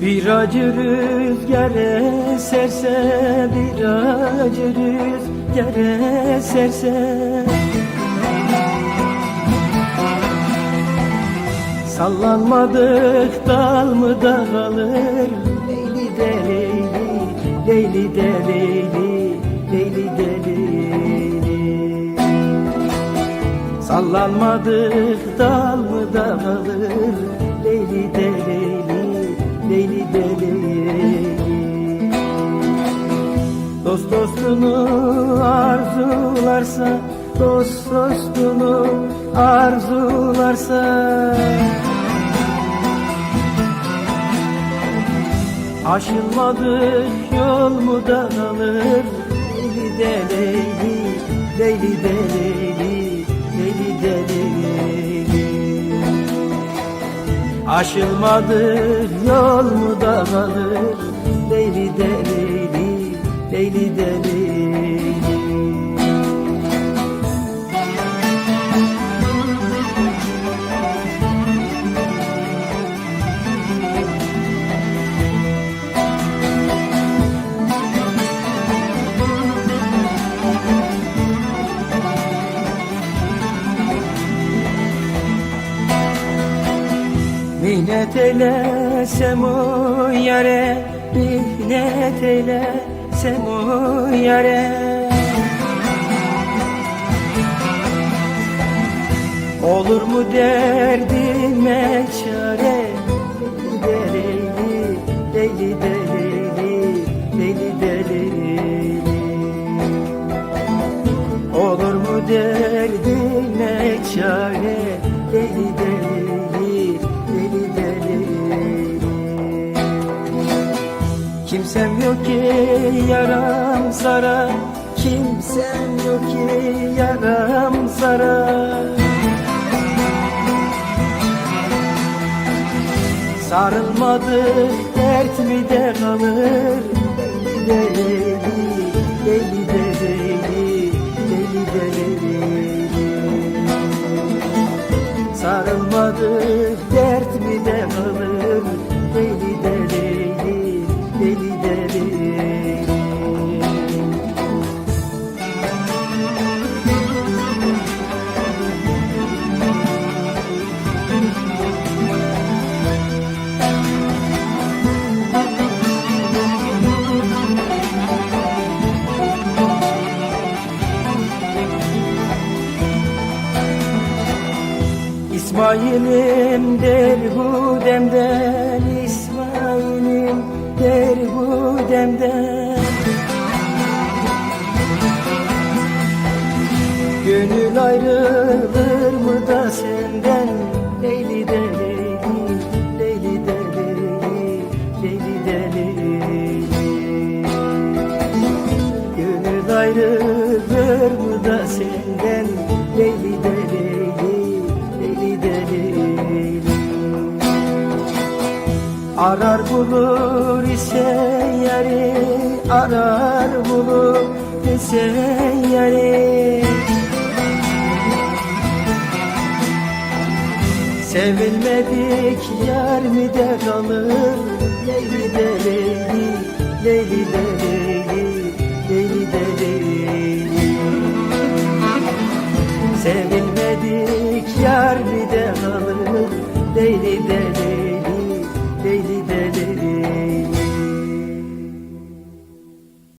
Bir acı rüzgar eserse Bir acı rüzgar eserse Sallanmadık dal mı dağılır Leyli de leyli, leyli de leyli, leyli de leyli Sallanmadık dal mı dağılır Leyli de leyli, leyli de leyli Dost dostunu arzularsa Dost dostunu arzularsa. Aşılmadık yol mu dağılır Leyli de leyli, leyli Aşılmadık yol mu dağılır? Leyli de leyli, leyli de Minnet eylesem o yare Minnet eylesem o yare. Olur mu derdime çare? Leyli leyli, leyli de leyli, leyli de leyli Olur mu derdime çare Kimsem yok ki yaram sara. Kimsem yok ki yaram sara. Sarılmadık dert mi de kalır Leyli de leyli, leyli de leyli, leyli de leyli Sarılmadık dert mi de kalır İsmail'im der bu demden İsmail'im der bu demden. Gönül ayrılır mı da senden? Leyli de leyli, leyli de leyli, leyli de Gönül ayrılır mı da senden? Leyli Arar bulur ise yari Arar bulur ise yari Sevilmedik yar mi de kalır Leyli de leyli, leyli de leyli de kalır Leyli de